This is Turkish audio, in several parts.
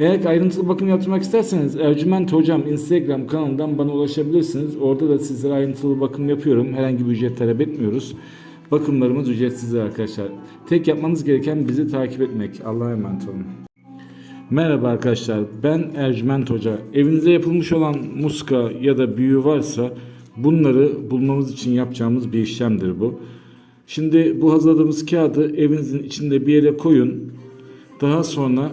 Eğer ayrıntılı bakım yaptırmak isterseniz Ercüment Hocam Instagram kanalından bana ulaşabilirsiniz. Orada da sizlere ayrıntılı bakım yapıyorum. Herhangi bir ücret talep etmiyoruz. Bakımlarımız ücretsizdir arkadaşlar. Tek yapmanız gereken bizi takip etmek. Allah'a emanet olun. Merhaba arkadaşlar. Ben Ercüment Hoca. Evinize yapılmış olan muska ya da büyü varsa bunları bulmamız için yapacağımız bir işlemdir bu. Şimdi bu hazırladığımız kağıdı evinizin içinde bir yere koyun. Daha sonra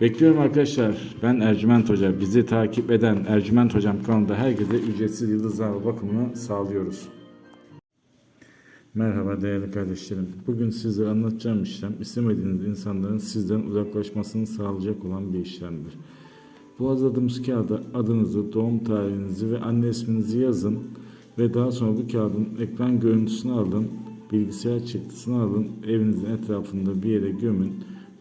Bekliyorum arkadaşlar. Ben Ercüment Hoca. Bizi takip eden Ercüment Hocam kanalında herkese ücretsiz yıldızlama bakımını sağlıyoruz. Merhaba değerli kardeşlerim. Bugün sizlere anlatacağım işlem istemediğiniz insanların sizden uzaklaşmasını sağlayacak olan bir işlemdir. Bu hazırladığımız kağıda adınızı, doğum tarihinizi ve anne isminizi yazın ve daha sonra bu kağıdın ekran görüntüsünü alın, bilgisayar çıktısını alın, evinizin etrafında bir yere gömün.